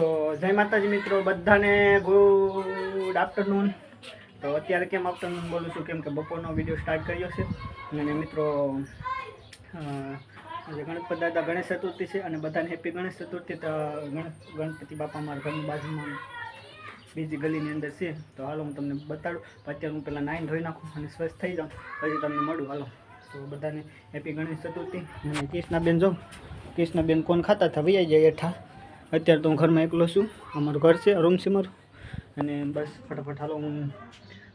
તો જય માતાજી મિત્રો, બધાને ગુડ આફ્ટરનૂન તો અત્યારે કેમ આફ્ટરનૂન બોલું છું? કેમ કે બપોરનો વીડિયો સ્ટાર્ટ કર્યો છે. અને મિત્રો આજે ગણપત દાદા ગણેશ ચતુર્થી છે અને બધાને હેપી ગણેશ ચતુર્થી. તો ગણપતિ બાપા મારા ઘરની બાજુમાં બીજી ગલીની અંદર છે. તો હાલો હું તમને બતાડું. અત્યારે હું પહેલાં નાઈન ધોઈ નાખું અને સ્વસ્થ થઈ જાઉં. પછી તમને મળું. હાલો. તો બધાને હેપી ગણેશ ચતુર્થી. અને કૃષ્ણાબેન જો, કૃષ્ણાબેન કોણ ખાતા હતા? વૈયા જાય હેઠા. અત્યારે તો હું ઘરમાં એકલો છું. અમારું ઘર છે, રૂમ છે મારું. અને બસ ફટાફટ હાલો, હું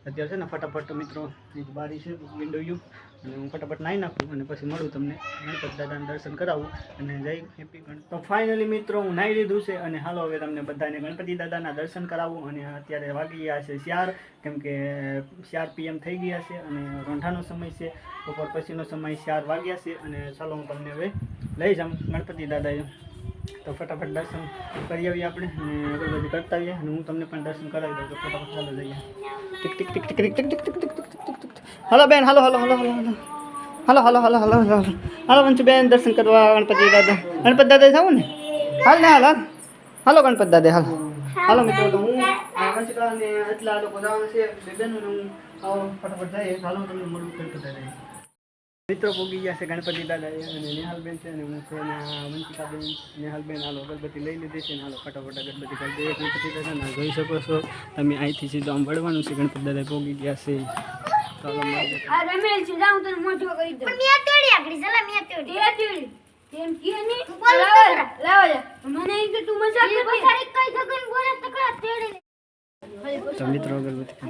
અત્યારે છે ને ફટાફટ મિત્રો એક બારી છે વિન્ડો યુ. અને હું ફટાફટ નાહી નાખું અને પછી મળું તમને. ગણપત દાદાના દર્શન કરાવું અને જય હેપી ગણપત. તો ફાઇનલી મિત્રો, હું નાહી લીધું છે અને હાલો હવે તમને બધાને ગણપતિ દાદાના દર્શન કરાવું અને અત્યારે વાગી ગયા છે ચાર કેમ કે ચાર પીએમ થઈ ગયા છે અને રોંઢાનો સમય છે. બપોર પછીનો સમય ચાર વાગ્યા છે અને ચાલો હું તમને હવે લઈ જાઉં ગણપતિ દાદાએ. તો ફટાફટ દર્શન કરી આવીએ આપણે અને બધું કરતા આવીએ અને હું તમને પણ દર્શન કરાવી દઉં તો ફટાફટ ચાલો જઈએ ટીક ટીક ટીક ટીક ટીક ટીક ટીક ટીક ટીક ટીક હાલો બેન હલો હલો હલો હલો હાલો હલો હાલો હલો હાલો હલો હલો વંશુ બેન દર્શન કરવા ગણપતિ દાદા ગણપતિ દાદા જાઉં ને હાલ ને હાલ હાલ હાલો ગણપતિ દાદા હાલ હાલો મિત્રો તો હું વંશિકા અને એટલા લોકો જવાનું છે બેનો હું ફટાફટ જઈએ હાલો તમને મળું ગણપતિ દાદા મિત્રો પૂગી ગયા છે ગણપતિ દાદા અને નેહલબેન છે અને હું છે વંશિકાબેન નેહાલબેન હાલો અગરબત્તી લઈ લીધી છે ને હાલો ફટાફટ અગરબત્તી કરી દઈએ. ગણપતિ દાદાને જોઈ શકો છો. તમે અહીંથી સીધો આમ વળવાનું છે. ગણપતિ દાદા પોગી ગયા છે. ચાલો તો મિત્રો અગરબત્તી